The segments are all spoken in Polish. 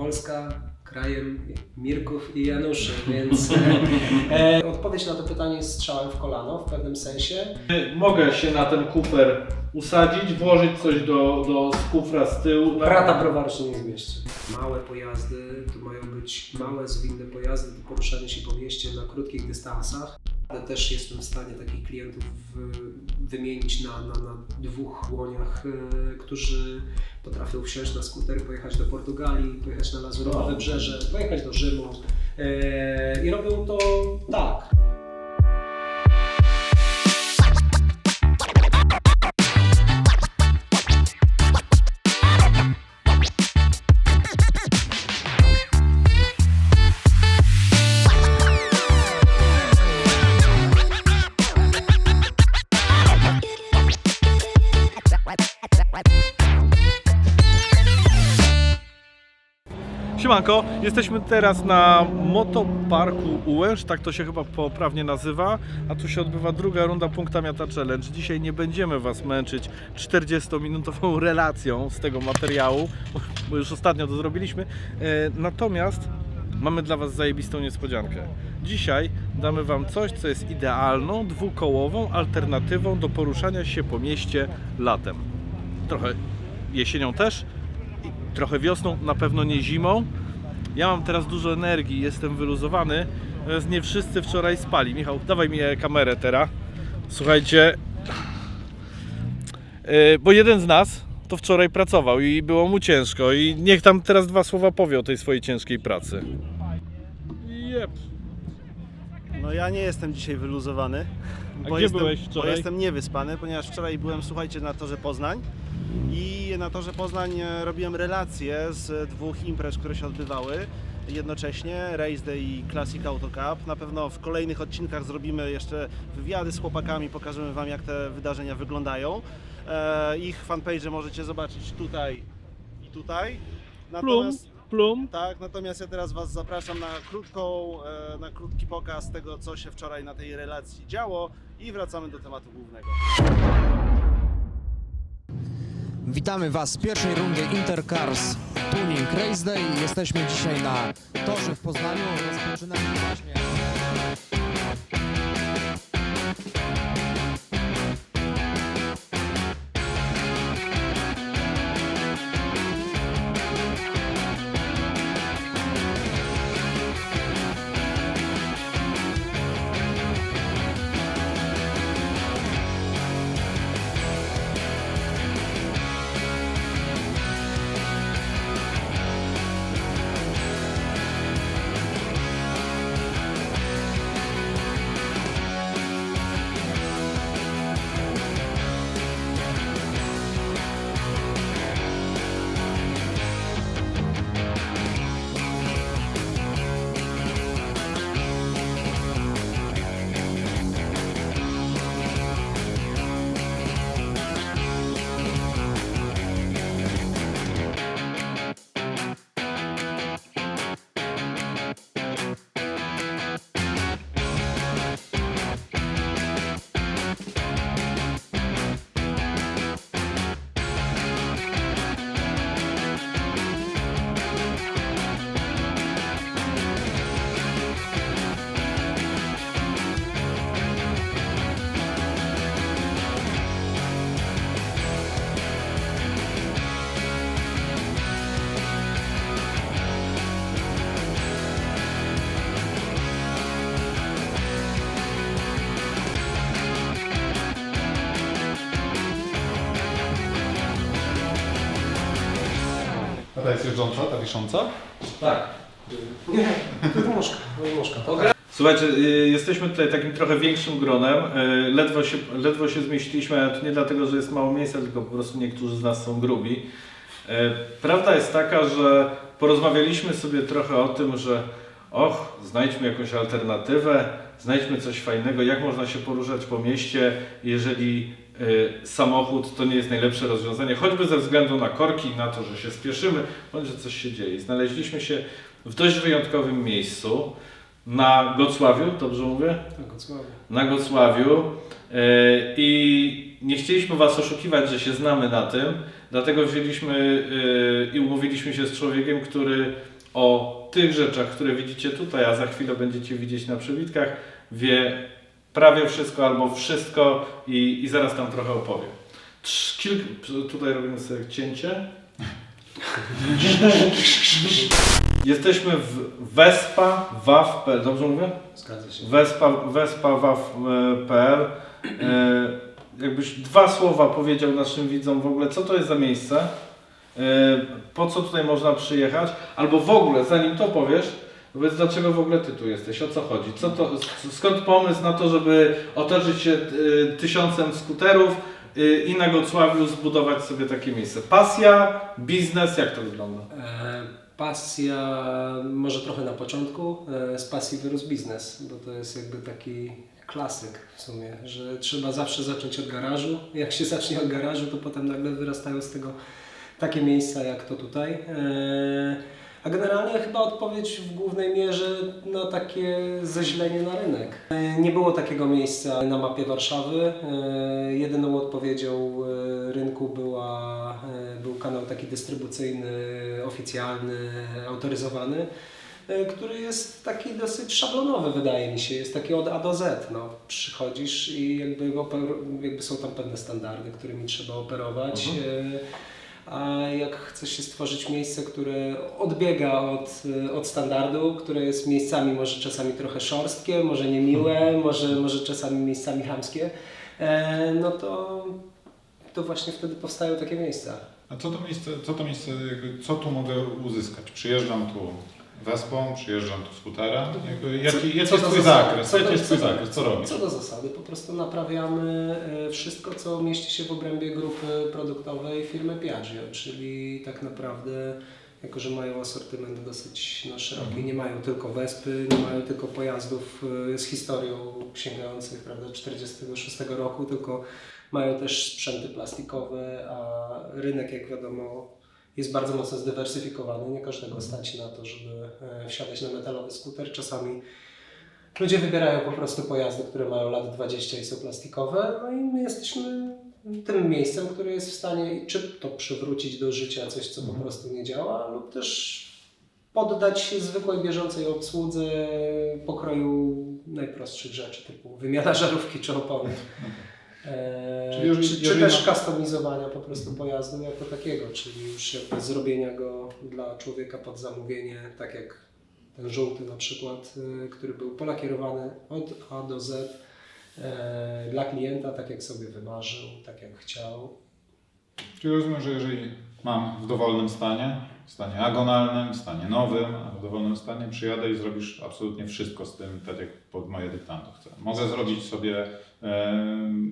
Polska krajem Mirków i Januszy, więc e, odpowiedź na to pytanie jest strzałem w kolano w pewnym sensie. Mogę się na ten kufer usadzić, włożyć coś do, do z kufra z tyłu. Na... Brata browaru się nie zmieści. Małe pojazdy, to mają być małe, zwinne pojazdy do poruszania się po mieście na krótkich dystansach. Ale też jestem w stanie takich klientów wymienić na, na, na dwóch łoniach, e, którzy potrafią wsiąść na skuter, pojechać do Portugalii, pojechać na Lazurowe Wybrzeże, pojechać do Rzymu e, i robią to tak. Siemanko, jesteśmy teraz na motoparku Ułęż, tak to się chyba poprawnie nazywa, a tu się odbywa druga runda Punkta Miata Challenge. Dzisiaj nie będziemy Was męczyć 40-minutową relacją z tego materiału, bo już ostatnio to zrobiliśmy, E, natomiast mamy dla Was zajebistą niespodziankę. Dzisiaj damy Wam coś, co jest idealną, dwukołową alternatywą do poruszania się po mieście latem. Trochę jesienią też, trochę wiosną, na pewno nie zimą. Ja mam teraz dużo energii, jestem wyluzowany, natomiast nie wszyscy wczoraj spali. Michał, dawaj mi kamerę teraz. Słuchajcie, e, bo jeden z nas to wczoraj pracował i było mu ciężko i niech tam teraz dwa słowa powie o tej swojej ciężkiej pracy. Jep. No ja nie jestem dzisiaj wyluzowany. A gdzie jestem, byłeś Bo wczoraj? jestem niewyspany, ponieważ wczoraj byłem, słuchajcie, na torze Poznań i na torze Poznań e, robiłem relacje z dwóch imprez, które się odbywały jednocześnie, Race Day i Classic Auto Cup. Na pewno w kolejnych odcinkach zrobimy jeszcze wywiady z chłopakami, pokażemy Wam jak te wydarzenia wyglądają. E, ich fanpage możecie zobaczyć tutaj i tutaj. Plum, plum. Tak, natomiast ja teraz Was zapraszam na krótką, e, na krótki pokaz tego, co się wczoraj na tej relacji działo i wracamy do tematu głównego. Witamy Was w pierwszej rundzie Intercars Tuning Race Day. Jesteśmy dzisiaj na torze w Poznaniu. Rozpoczynamy właśnie. A ta jest jeżdżąca, ta wisząca? Tak. Nie, wydmuszka, wydmuszka. Słuchajcie, y, jesteśmy tutaj takim trochę większym gronem. Y, Ledwo się, ledwo się zmieściliśmy, ale to nie dlatego, że jest mało miejsca, tylko po prostu niektórzy z nas są grubi. Y, Prawda jest taka, że porozmawialiśmy sobie trochę o tym, że och, znajdźmy jakąś alternatywę, znajdźmy coś fajnego, jak można się poruszać po mieście, jeżeli samochód to nie jest najlepsze rozwiązanie, choćby ze względu na korki, na to, że się spieszymy, bądź że coś się dzieje. Znaleźliśmy się w dość wyjątkowym miejscu na Gocławiu, dobrze mówię? Tak, odsławia. Na Gocławiu e, i nie chcieliśmy Was oszukiwać, że się znamy na tym, dlatego wzięliśmy yy, i umówiliśmy się z człowiekiem, który o tych rzeczach, które widzicie tutaj, a za chwilę będziecie widzieć na przebitkach, wie prawie wszystko albo wszystko i, i zaraz tam trochę opowie. Trz- Kilk, tutaj robimy sobie cięcie. Jesteśmy w Vespa Waw.pl, dobrze mówię? Zgadza się. Vespa, Vespa Waw.pl e, Jakbyś dwa słowa powiedział naszym widzom w ogóle, co to jest za miejsce, e, po co tutaj można przyjechać, albo w ogóle, zanim to powiesz, powiedz dlaczego w ogóle Ty tu jesteś, o co chodzi, co to, skąd pomysł na to, żeby otoczyć się e, tysiącem skuterów e, i na Gocławiu zbudować sobie takie miejsce. Pasja, biznes, jak to wygląda? E, Pasja, może trochę na początku, e, z pasji wyrósł biznes, bo to jest jakby taki klasyk w sumie, że trzeba zawsze zacząć od garażu. Jak się zacznie od garażu, to potem nagle wyrastają z tego takie miejsca jak to tutaj. E, A generalnie chyba odpowiedź w głównej mierze no takie zeźlenie na rynek. E, Nie było takiego miejsca na mapie Warszawy. E, Jedyną odpowiedzią e, rynku była, był kanał taki dystrybucyjny, oficjalny, autoryzowany, który jest taki dosyć szablonowy wydaje mi się, jest taki od A do Z. No, przychodzisz i jakby, jakby są tam pewne standardy, którymi trzeba operować. E, A jak chce się stworzyć miejsce, które odbiega od, e, od standardu, które jest miejscami może czasami trochę szorstkie, może niemiłe, może, może czasami miejscami chamskie, e, no to, to właśnie wtedy powstają takie miejsca. A co to miejsce, co to miejsce, co tu mogę uzyskać? Przyjeżdżam tu Wespą, przyjeżdżam tu skuterem. Jakby, jaki Co- jaki co jest do Twój zasady? zakres? Jaki jest Twój zakres? Co robisz? Co do zasady, po prostu naprawiamy e, wszystko, co mieści się w obrębie grupy produktowej firmy Piaggio, czyli tak naprawdę, jako że mają asortyment dosyć no, szeroki, nie mają tylko Wespy, nie mają tylko pojazdów e, z historią sięgających prawda, 46 roku, tylko mają też sprzęty plastikowe, a rynek, jak wiadomo, jest bardzo mocno zdywersyfikowany. Nie każdego stać na to, żeby e, wsiadać na metalowy skuter. Czasami Ludzie wybierają po prostu pojazdy, które mają lat 20 i są plastikowe, no i my jesteśmy tym miejscem, które jest w stanie czy to przywrócić do życia coś, co po prostu nie działa, lub też poddać się zwykłej bieżącej obsłudze pokroju najprostszych rzeczy, typu wymiana żarówki czy opony. Eee, Czyli jeżeli- czy, czy też ma- customizowania po prostu pojazdu jako takiego, czyli już jakby zrobienia go dla człowieka pod zamówienie, tak jak ten żółty na przykład, y, który był polakierowany od A do Z e, dla klienta, tak jak sobie wymarzył, tak jak chciał. Czyli rozumiem, że jeżeli mam w dowolnym stanie, w stanie agonalnym, w stanie nowym, a w dowolnym stanie przyjadę i zrobisz absolutnie wszystko z tym, tak jak pod moje dyktando chcę. Mogę zrobić sobie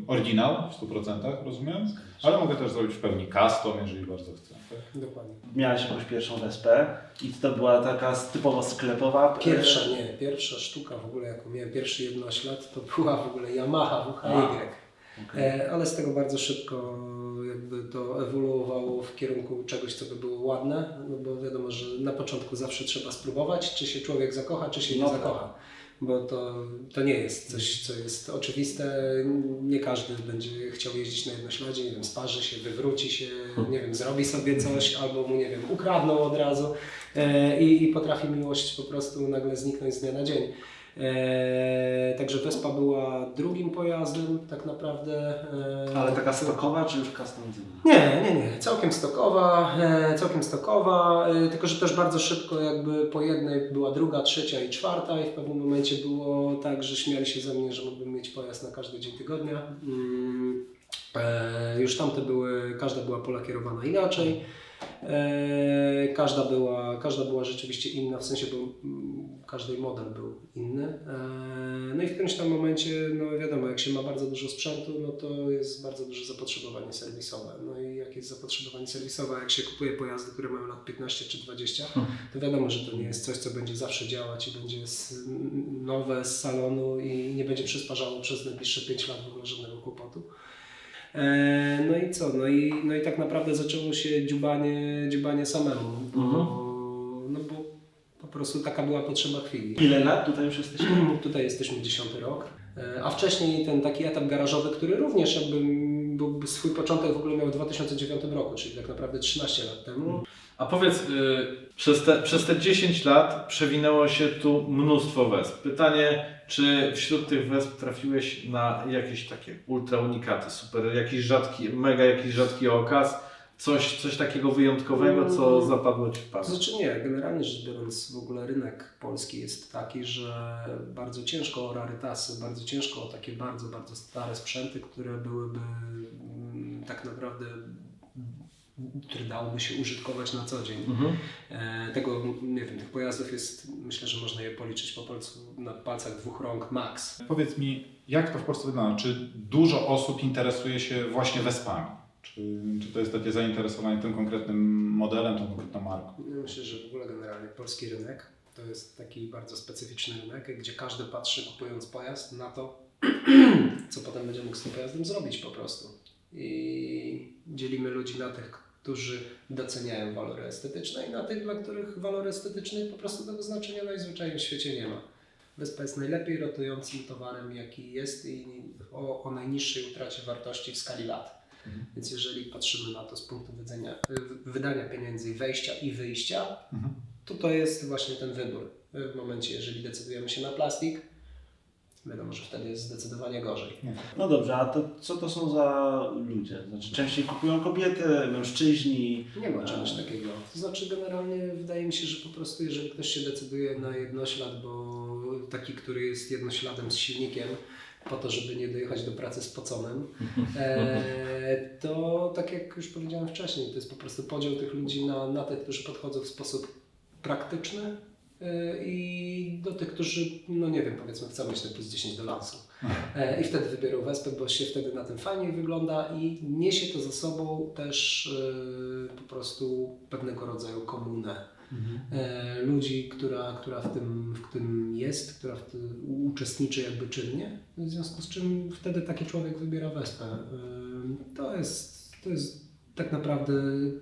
oryginał w 100%, rozumiem, ale mogę też zrobić w pełni custom, jeżeli bardzo chcę. Tak? Dokładnie. Miałeś jakąś pierwszą Wespę i to była taka typowo sklepowa. Pierwsza, nie, pierwsza sztuka w ogóle, jaką miałem pierwszy jednoślad, to była w ogóle Yamaha WHY. Okej. E, ale z tego bardzo szybko jakby to ewoluowało w kierunku czegoś, co by było ładne, no bo wiadomo, że na początku zawsze trzeba spróbować, czy się człowiek zakocha, czy się nie No. zakocha. Bo to, to nie jest coś, co jest oczywiste. Nie każdy będzie chciał jeździć na jednośladzie, nie wiem, sparzy się, wywróci się, nie wiem, zrobi sobie coś, albo mu, nie wiem, ukradną od razu e, i, i potrafi miłość po prostu nagle zniknąć z dnia na dzień. E, także Vespa była drugim pojazdem tak naprawdę. E, Ale taka stokowa czy już customizowana? nie, nie, nie. Całkiem stokowa, e, całkiem stokowa, e, tylko że też bardzo szybko jakby po jednej była druga, trzecia i czwarta i w pewnym momencie było tak, że śmiali się ze mnie, że mógłbym mieć pojazd na każdy dzień tygodnia. Mm, e, już tamte były, każda była polakierowana inaczej. E, każda, była, każda była rzeczywiście inna, w sensie był, każdy model był inny. E, no i w którymś tam momencie, no wiadomo, jak się ma bardzo dużo sprzętu, no to jest bardzo duże zapotrzebowanie serwisowe. No i jak jest zapotrzebowanie serwisowe, jak się kupuje pojazdy, które mają lat 15 czy 20, to wiadomo, że to nie jest coś, co będzie zawsze działać i będzie nowe z salonu i nie będzie przysparzało przez najbliższe 5 lat w ogóle żadnego kłopotu. E, No i co? No i, no i tak naprawdę zaczęło się dziubanie, dziubanie samemu. Bo, No bo po prostu taka była potrzeba chwili. Ile lat tutaj już jesteśmy? Tutaj jesteśmy 10 rok. E, A wcześniej ten taki etap garażowy, który również jakby swój początek w ogóle miał w 2009 roku, czyli tak naprawdę 13 lat temu. A powiedz, y, przez, te, przez te 10 lat przewinęło się tu mnóstwo wesp. Pytanie, czy wśród tych wesp trafiłeś na jakieś takie ultra unikaty, super, jakiś rzadki, mega jakiś rzadki okaz, coś, coś takiego wyjątkowego, co Mm. zapadło Ci w pamięć? znaczy nie, generalnie rzecz biorąc w ogóle rynek polski jest taki, że bardzo ciężko o rarytasy, bardzo ciężko o takie bardzo, bardzo stare sprzęty, które byłyby mm, tak naprawdę które dałoby się użytkować na co dzień. Mhm. E, tego, nie wiem, tych pojazdów jest, myślę, że można je policzyć po palcu, na palcach dwóch rąk max. Powiedz mi, jak to w Polsce wygląda? Czy dużo osób interesuje się właśnie wespami? Czy, to jest takie zainteresowanie tym konkretnym modelem, tą konkretną marką? Myślę, że w ogóle generalnie polski rynek to jest taki bardzo specyficzny rynek, gdzie każdy patrzy kupując pojazd na to, co potem będzie mógł z tym pojazdem zrobić po prostu. I dzielimy ludzi na tych, którzy doceniają walory estetyczne i na tych, dla których walory estetyczne po prostu tego znaczenia najzwyczajniej w świecie nie ma. Wyspa jest najlepiej rotującym towarem, jaki jest i o, o najniższej utracie wartości w skali lat. Więc jeżeli patrzymy na to z punktu widzenia y, wydania pieniędzy, i wejścia i wyjścia, Mhm. to to jest właśnie ten wybór. W momencie, jeżeli decydujemy się na plastik, wiadomo, że wtedy jest zdecydowanie gorzej. No dobrze, a to co to są za ludzie? Znaczy częściej kupują kobiety, mężczyźni. Nie ma czegoś takiego. To znaczy, generalnie wydaje mi się, że po prostu, jeżeli ktoś się decyduje na jednoślad, bo taki, który jest jednośladem z silnikiem, po to, żeby nie dojechać do pracy spoconym, e, to tak jak już powiedziałem wcześniej, to jest po prostu podział tych ludzi na, na tych, którzy podchodzą w sposób praktyczny e, i do tych, którzy, no nie wiem, powiedzmy, chcą mieć ten plus 10 do lansu. E, I wtedy wybiorą wespę, bo się wtedy na tym fajniej wygląda i niesie to za sobą też e, po prostu pewnego rodzaju komunę e, ludzi, która, która w, tym, w tym jest, która w tym uczestniczy jakby czynnie, w związku z czym wtedy taki człowiek wybiera wespę. E, To jest, to jest tak naprawdę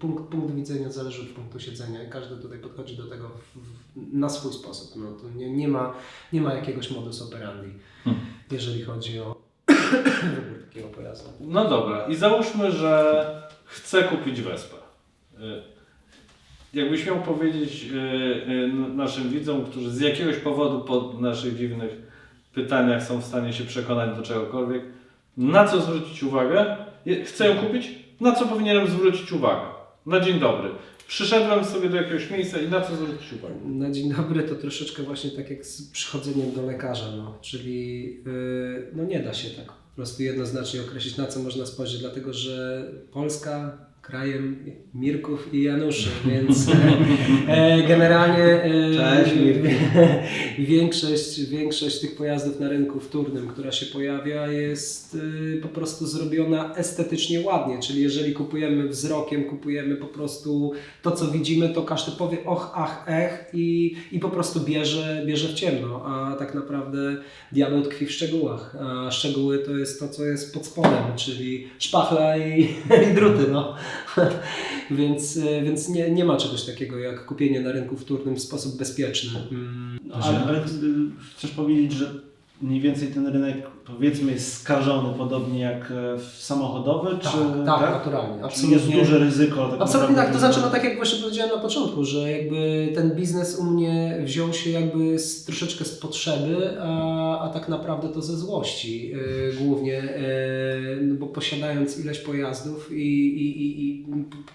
punkt, punkt widzenia zależy od punktu siedzenia i każdy tutaj podchodzi do tego w, w, na swój sposób. No, to nie, nie, ma, nie ma jakiegoś modus operandi, Hmm. jeżeli chodzi o wybór takiego pojazdu. No dobra, i załóżmy, że chcę kupić Wespę. Jakbyś miał powiedzieć y, y, naszym widzom, którzy z jakiegoś powodu po naszych dziwnych pytaniach są w stanie się przekonać do czegokolwiek, na co zwrócić uwagę? Chcę ją kupić? Na co powinienem zwrócić uwagę? Na dzień dobry. Przyszedłem sobie do jakiegoś miejsca i na co zwrócić uwagę? Na dzień dobry to troszeczkę właśnie tak jak z przychodzeniem do lekarza, no. czyli yy, no nie da się tak po prostu jednoznacznie określić na co można spojrzeć, dlatego że Polska krajem Mirków i Januszy, więc e, generalnie e, Cześć, większość, większość tych pojazdów na rynku wtórnym, która się pojawia jest e, po prostu zrobiona estetycznie ładnie, czyli jeżeli kupujemy wzrokiem, kupujemy po prostu to co widzimy, to każdy powie och, ach, ech i, i po prostu bierze, bierze w ciemno, a tak naprawdę diabeł tkwi w szczegółach, a szczegóły to jest to, co jest pod spodem, czyli szpachla i, i druty, no. więc e, więc nie, nie ma czegoś takiego jak kupienie na rynku wtórnym w sposób bezpieczny. Mm, No, ale, ale y, chcesz powiedzieć, że mniej więcej ten rynek powiedzmy jest skażony podobnie jak e, samochodowy, tak, czy tak, naturalnie. Czyli jest Absolutnie. duże ryzyko. Tak Absolutnie tak, to znaczy, no tak jak właśnie powiedziałem na początku, że jakby ten biznes u mnie wziął się jakby z, troszeczkę z potrzeby, a, a tak naprawdę to ze złości yy, głównie, yy, bo posiadając ileś pojazdów i, i, i, i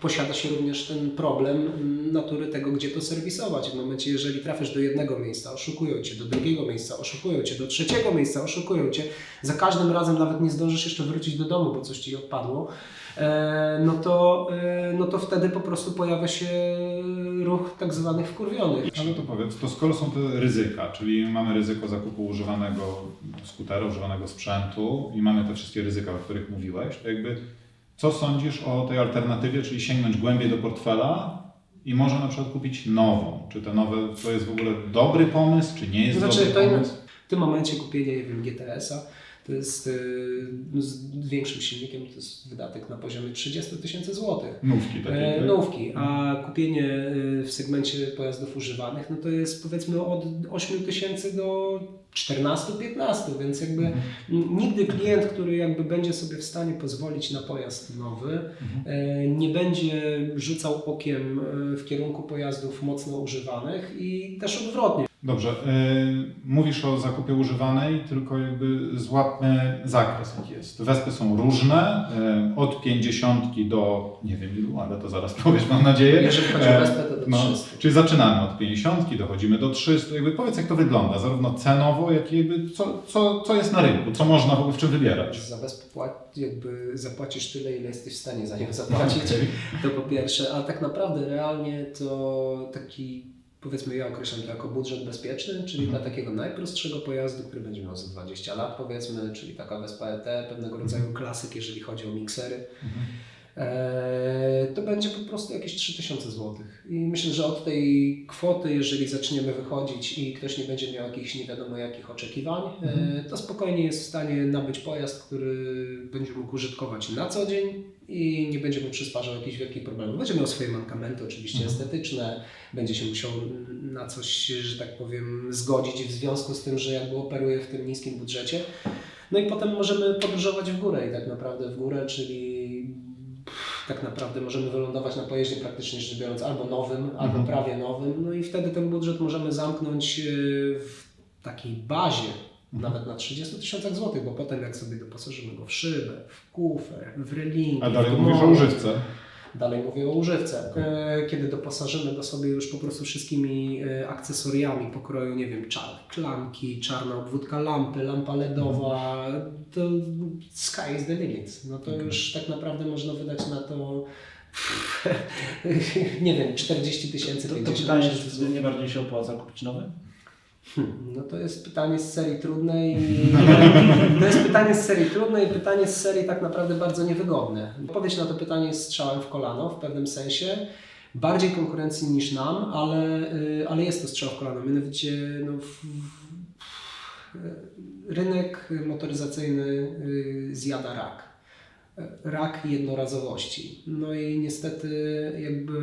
posiada się również ten problem natury tego, gdzie to serwisować. W momencie, jeżeli trafisz do jednego miejsca, oszukują Cię, do drugiego miejsca, oszukują Cię, do trzeciego miejsca, oszukują Cię, za każdym razem nawet nie zdążysz jeszcze wrócić do domu, bo coś Ci odpadło, no to, e, no to wtedy po prostu pojawia się ruch tak zwanych wkurwionych. Ale to powiedz, to skoro są te ryzyka, czyli mamy ryzyko zakupu używanego skutera, używanego sprzętu i mamy te wszystkie ryzyka, o których mówiłeś, to jakby co sądzisz o tej alternatywie, czyli sięgnąć głębiej do portfela i może na przykład kupić nową? Czy te nowe to jest w ogóle dobry pomysł, czy nie jest Znaczy, dobry to pomysł? w tym momencie kupienie, nie wiem, GTS-a to jest y, no, z większym silnikiem, to jest wydatek na poziomie 30 tysięcy złotych. Nówki takie. E, tak? nówki, a kupienie y, w segmencie pojazdów używanych, no to jest powiedzmy od 8 tysięcy do 14-15, więc jakby Mhm. nigdy klient, który jakby będzie sobie w stanie pozwolić na pojazd nowy, e, nie będzie rzucał okiem e, w kierunku pojazdów mocno używanych i też odwrotnie. Dobrze, y, mówisz o zakupie używanej, tylko jakby złapmy zakres jaki jest. Wespy są różne, y, od 50 do nie wiem ilu, ale to zaraz powiesz, mam nadzieję. Jeżeli chodzi o E, Wespę, to do no, 300. Czyli zaczynamy od 50, dochodzimy do 300. Jakby powiedz, jak to wygląda, zarówno cenowo, jak i jakby co, co, co jest na rynku, co można w ogóle w czym wybierać. Za Wespę jakby zapłacisz tyle, ile jesteś w stanie za nią zapłacić. To po pierwsze, a tak naprawdę realnie to taki, powiedzmy ja określam to jako budżet bezpieczny, czyli dla takiego najprostszego pojazdu, który będzie miał za 20 lat powiedzmy, czyli taka Vespa ET, pewnego rodzaju klasyk, jeżeli chodzi o miksery. Eee, to będzie po prostu jakieś 3000 zł. I myślę, że od tej kwoty, jeżeli zaczniemy wychodzić i ktoś nie będzie miał jakichś nie wiadomo jakich oczekiwań, eee, to spokojnie jest w stanie nabyć pojazd, który będzie mógł użytkować na co dzień i nie będzie mu przysparzał jakichś wielkich problemów. Będzie miał swoje mankamenty, oczywiście estetyczne, będzie się musiał na coś, że tak powiem, zgodzić w związku z tym, że jakby operuje w tym niskim budżecie. No i potem możemy podróżować w górę i tak naprawdę w górę, czyli tak naprawdę możemy wylądować na pojeździe praktycznie rzecz biorąc albo nowym, albo prawie nowym. No i wtedy ten budżet możemy zamknąć yy, w takiej bazie nawet na 30 tysiącach złotych, bo potem jak sobie doposażymy go w szybę, w kufer, w relingi, A dalej w mówisz o używce. Dalej mówię o używce. E, Kiedy doposażymy go sobie już po prostu wszystkimi e, akcesoriami pokroju, nie wiem, czar, klamki, czarna obwódka lampy, lampa LEDowa, to sky is the limit. No to już tak naprawdę można wydać na to nie wiem, 40 tysięcy, To, to 50 pytanie, czy nie bardziej się opłaca kupić nowy? No to jest pytanie z serii trudnej. To jest pytanie z serii trudnej i pytanie z serii tak naprawdę bardzo niewygodne. Odpowiedź na to pytanie jest strzałem w kolano w pewnym sensie. Bardziej konkurencji niż nam, ale, y, ale jest to strzał w kolano. Mianowicie no, w, w, rynek motoryzacyjny y, zjada rak rak jednorazowości. No i niestety jakby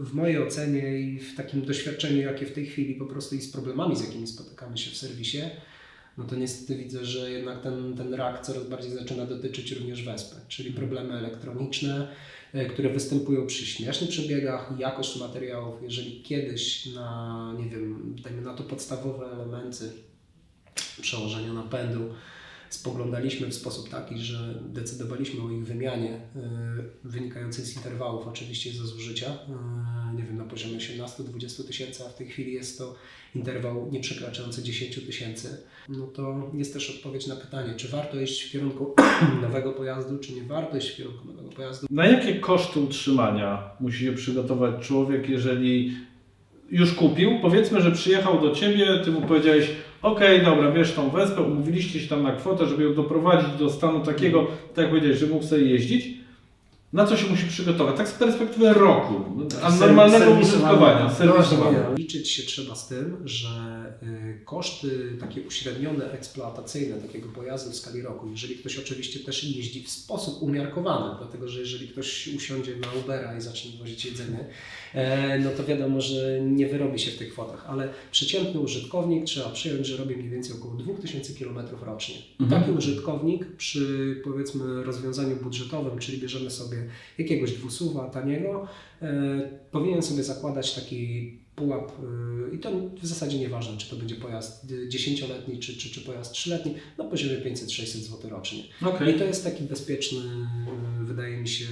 w mojej ocenie i w takim doświadczeniu, jakie w tej chwili po prostu i z problemami, z jakimi spotykamy się w serwisie, no to niestety widzę, że jednak ten, ten rak coraz bardziej zaczyna dotyczyć również wespy, czyli problemy elektroniczne, e, które występują przy śmiesznych przebiegach, jakość materiałów. Jeżeli kiedyś na, nie wiem, dajmy na to podstawowe elementy przełożenia napędu, spoglądaliśmy w sposób taki, że decydowaliśmy o ich wymianie y, wynikającej z interwałów oczywiście ze zużycia, y, nie wiem, na poziomie 18-20 tysięcy, a w tej chwili jest to interwał nie przekraczający 10 tysięcy, no to jest też odpowiedź na pytanie, czy warto iść w kierunku nowego pojazdu, czy nie warto iść w kierunku nowego pojazdu. Na jakie koszty utrzymania musi się przygotować człowiek, jeżeli już kupił? Powiedzmy, że przyjechał do Ciebie, Ty mu powiedziałeś, okej, dobra, bierz tą wespę, umówiliście się tam na kwotę, żeby ją doprowadzić do stanu takiego, tak jak powiedziałeś, że mógł sobie jeździć. Na co się musi przygotować? Tak z perspektywy roku, a Serwis- normalnego serwisowania. użytkowania, serwisowania. No, Liczyć się trzeba z tym, że y, koszty takie uśrednione, eksploatacyjne takiego pojazdu w skali roku, jeżeli ktoś oczywiście też jeździ w sposób umiarkowany, dlatego że jeżeli ktoś usiądzie na Ubera i zacznie wozić jedzenie, no to wiadomo, że nie wyrobi się w tych kwotach, ale przeciętny użytkownik trzeba przyjąć, że robi mniej więcej około 2000 km rocznie. Taki użytkownik przy powiedzmy rozwiązaniu budżetowym, czyli bierzemy sobie jakiegoś dwusuwa taniego, e, powinien sobie zakładać taki pułap e, i to w zasadzie nieważne, czy to będzie pojazd 10-letni, czy, czy, czy pojazd 3-letni, na poziomie 500-600 zł rocznie. Okej. I to jest taki bezpieczny, e, wydaje mi się,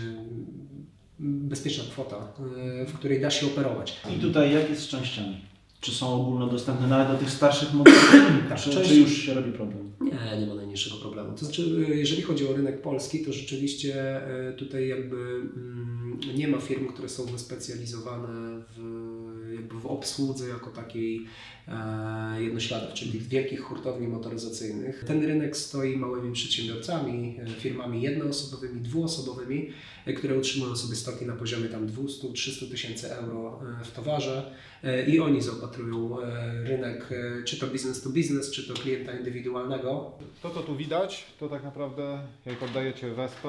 bezpieczna kwota, e, w której da się operować. I tutaj jak jest z częściami? Czy są ogólnodostępne nawet do tych starszych modeli? Tak, czy, część- czy już się robi problem? Nie, nie ma najmniejszego problemu. To znaczy, y, jeżeli chodzi o rynek polski, to rzeczywiście y, tutaj jakby mm, nie ma firm, które są wyspecjalizowane w jakby w obsłudze jako takiej e, jednośladów, czyli tych wielkich hurtowni motoryzacyjnych. Ten rynek stoi małymi przedsiębiorcami, e, firmami jednoosobowymi, dwuosobowymi, e, które utrzymują sobie stoki na poziomie tam 200-300 tysięcy euro e, w towarze i oni zaopatrują rynek, czy to business to business, czy to klienta indywidualnego. To, co tu widać, to tak naprawdę, jak oddajecie wespę,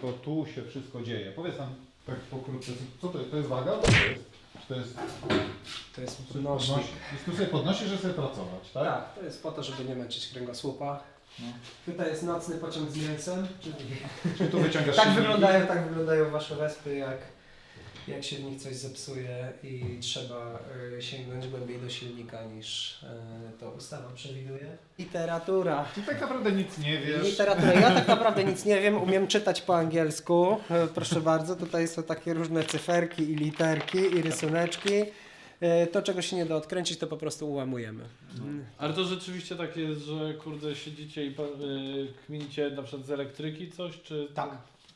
to tu się wszystko dzieje. Powiedz nam tak pokrótce, co to jest? To jest waga? To jest? To jest... To jest Podnosi, nośnik. jest tu sobie podnosisz, żeby sobie pracować, tak? Tak, to jest po to, żeby nie męczyć kręgosłupa. No. Tutaj jest nocny pociąg z mięsem. Czyli Czy tu wyciągasz tak, silniki? wyglądają, tak wyglądają Wasze wespy, jak, jak się w nich coś zepsuje i trzeba y, sięgnąć głębiej do silnika niż y, to ustawa przewiduje. Literatura. Ty tak naprawdę nic nie wiesz. Literatura. Ja tak naprawdę nic nie wiem, umiem czytać po angielsku. E, Proszę bardzo, tutaj są takie różne cyferki i literki i rysuneczki. To, czego się nie da odkręcić, to po prostu ułamujemy. Ale to rzeczywiście tak jest, że kurde siedzicie i pa- y, kminicie na przykład z elektryki coś, czy... Tak.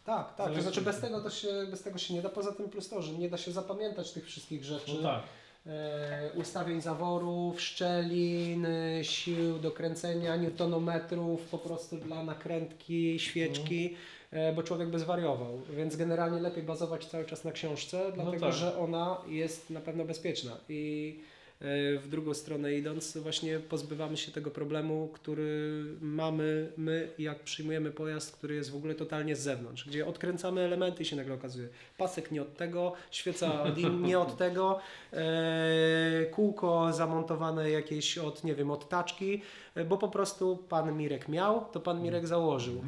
Tak, tak. To znaczy bez tego, to się, bez tego się nie da. Poza tym plus to, że nie da się zapamiętać tych wszystkich rzeczy. No tak. E, ustawień zaworów, szczelin, e, sił do kręcenia, newtonometrów po prostu dla nakrętki, świeczki, e, bo człowiek by zwariował. Więc generalnie lepiej bazować cały czas na książce, dlatego tak. że ona jest na pewno bezpieczna. I w drugą stronę idąc, właśnie pozbywamy się tego problemu, który mamy my, jak przyjmujemy pojazd, który jest w ogóle totalnie z zewnątrz, gdzie odkręcamy elementy i się nagle okazuje, pasek nie od tego, świeca od in, nie od tego, e, kółko zamontowane jakieś od, nie wiem, od taczki, e, bo po prostu pan Mirek miał, to pan Mirek założył.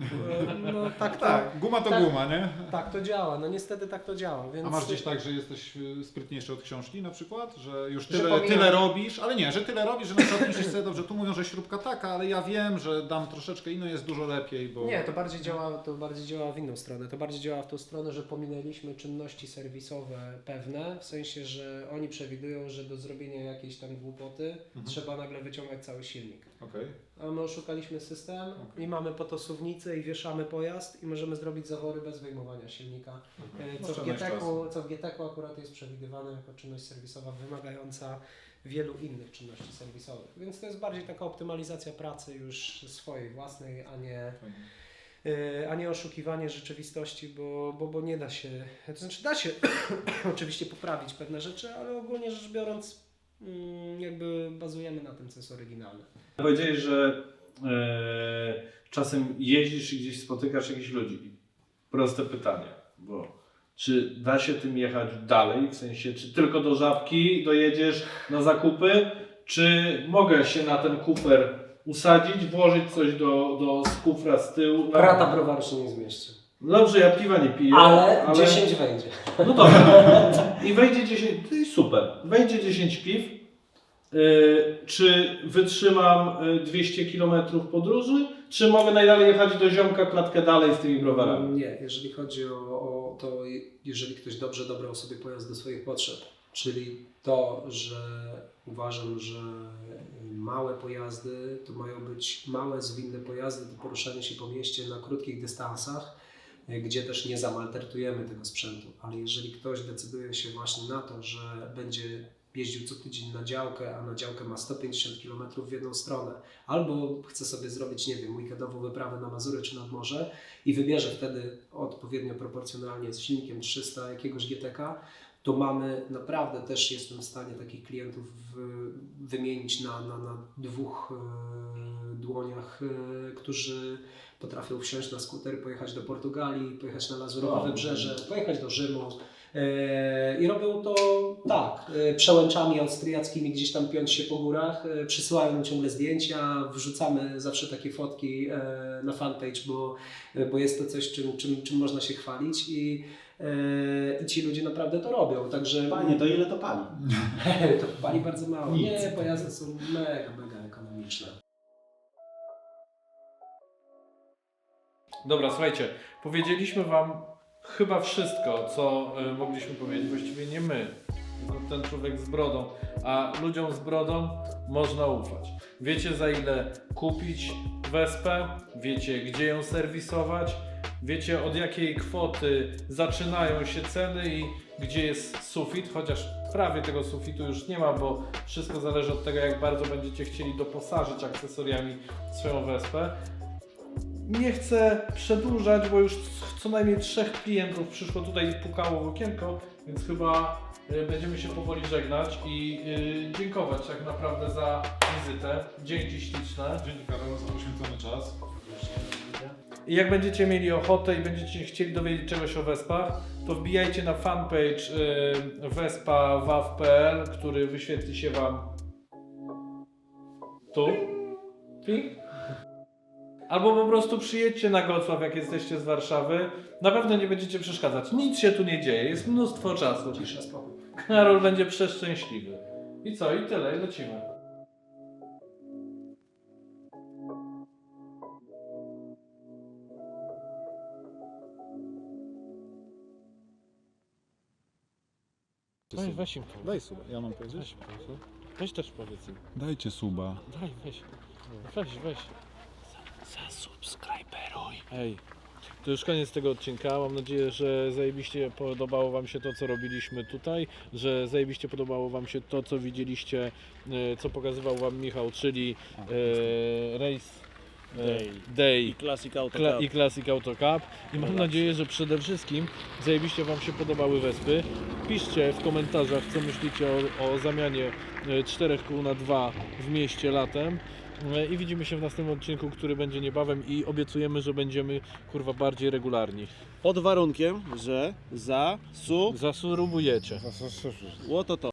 E, no tak, to, Tak, guma to Tak. guma, nie? tak to działa, no niestety tak to działa. Więc... A masz gdzieś tak, że jesteś y, sprytniejszy od książki na przykład? Że już Że tyle, pomijam- tyle robisz, ale nie, że tyle robisz, że na przykład myślisz sobie, dobrze, tu mówią, że śrubka taka, ale ja wiem, że dam troszeczkę inną, jest dużo lepiej, bo... Nie, to bardziej działa, to bardziej działa w inną stronę. To bardziej działa w tą stronę, że pominęliśmy czynności serwisowe pewne, w sensie, że oni przewidują, że do zrobienia jakiejś tam głupoty Mhm. trzeba nagle wyciągać cały silnik. Okej. A my oszukaliśmy system Okej. i mamy po to suwnicę i wieszamy pojazd i możemy zrobić zawory bez wyjmowania silnika. E, Co w, GTK-u, co w GTK akurat jest przewidywane jako czynność serwisowa wymagająca wielu innych czynności serwisowych. Więc to jest bardziej taka optymalizacja pracy już swojej własnej, a nie. Yy, a nie oszukiwanie rzeczywistości, bo, bo, bo nie da się, to znaczy da się oczywiście poprawić pewne rzeczy, ale ogólnie rzecz biorąc jakby bazujemy na tym, co jest oryginalne. Powiedziałeś, że e, czasem jeździsz i gdzieś spotykasz jakichś ludzi. Proste pytanie, bo czy da się tym jechać dalej, w sensie czy tylko do Żabki dojedziesz na zakupy, czy mogę się na ten kufer usadzić, włożyć coś do, do z kufra z tyłu? Prata browaru się nie zmieści. No Dobrze, ja piwa nie piję, Ale 10 wejdzie. No dobra. I wejdzie 10, to jest super. Wejdzie 10 piw. Yy, czy wytrzymam y, 200 km podróży, czy mogę najdalej jechać do ziomka klatkę dalej z tymi browarami? Nie, jeżeli chodzi o, o to, jeżeli ktoś dobrze dobrał sobie pojazd do swoich potrzeb, czyli to, że uważam, że małe pojazdy to mają być małe, zwinne pojazdy do poruszania się po mieście na krótkich dystansach, gdzie też nie zamaltretujemy tego sprzętu. Ale jeżeli ktoś decyduje się właśnie na to, że będzie jeździł co tydzień na działkę, a na działkę ma 150 km w jedną stronę, albo chce sobie zrobić, nie wiem, weekendową wyprawę na Mazury czy nad morze i wybierze wtedy odpowiednio proporcjonalnie z silnikiem 300 jakiegoś GTK, to mamy naprawdę też jestem w stanie takich klientów wymienić na, na, na dwóch e, dłoniach, e, którzy potrafią wsiąść na skuter, pojechać do Portugalii, pojechać na Lazurowe Wow. Wybrzeże, pojechać do Rzymu. E, I robią to tak, e, przełęczami austriackimi, gdzieś tam piąć się po górach, e, przysyłają nam ciągle zdjęcia, wrzucamy zawsze takie fotki na fanpage, bo, bo jest to coś, czym, czym, czym można się chwalić i, i ci ludzie naprawdę to robią. Także Panie, to ile to pali? to pali bardzo mało. Nic. Nie, pojazdy są mega, mega ekonomiczne. Dobra, słuchajcie, powiedzieliśmy Wam chyba wszystko, co y, mogliśmy powiedzieć. Właściwie nie my, tylko ten człowiek z brodą. A ludziom z brodą można ufać. Wiecie za ile kupić wespę, wiecie gdzie ją serwisować, wiecie od jakiej kwoty zaczynają się ceny i gdzie jest sufit, chociaż prawie tego sufitu już nie ma, bo wszystko zależy od tego, jak bardzo będziecie chcieli doposażyć akcesoriami swoją wespę. Nie chcę przedłużać, bo już co najmniej trzech klientów przyszło tutaj i pukało w okienko, więc chyba y, będziemy się powoli żegnać i y, dziękować tak naprawdę za wizytę. Dzięki śliczne. Dzięki Karol za poświęcony czas. I jak będziecie mieli ochotę i będziecie chcieli dowiedzieć czegoś o Wespach, to wbijajcie na fanpage y, Vespa waw.pl, który wyświetli się Wam tu. Ping. Albo po prostu przyjedźcie na Gocław, jak jesteście z Warszawy. Na pewno nie będziecie przeszkadzać. Nic się tu nie dzieje, jest mnóstwo czasu. Cisza, spokój. Karol będzie przeszczęśliwy. I co? I tyle, i lecimy. Weź, weź im to. Daj suba, ja mam powiedzieć? Weź, weź też powiedz im. Dajcie suba. Daj, weź. Weź, weź. Zasubskryberuj. Ej, to już koniec tego odcinka. Mam nadzieję, że zajebiście podobało Wam się to, co robiliśmy tutaj, że zajebiście podobało Wam się to, co widzieliście, e, co pokazywał Wam Michał, czyli e, Race e, Day. Day I Classic Auto Kla- Cup. i Classic Auto Cup. I mam nadzieję, że przede wszystkim zajebiście Wam się podobały Wespy. Piszcie w komentarzach, co myślicie o, o zamianie e, czterech kół na dwa w mieście latem. E, I widzimy się w następnym odcinku, który będzie niebawem i obiecujemy, że będziemy kurwa bardziej regularni. Pod warunkiem, że za su... Zasurubujecie. Łoto to.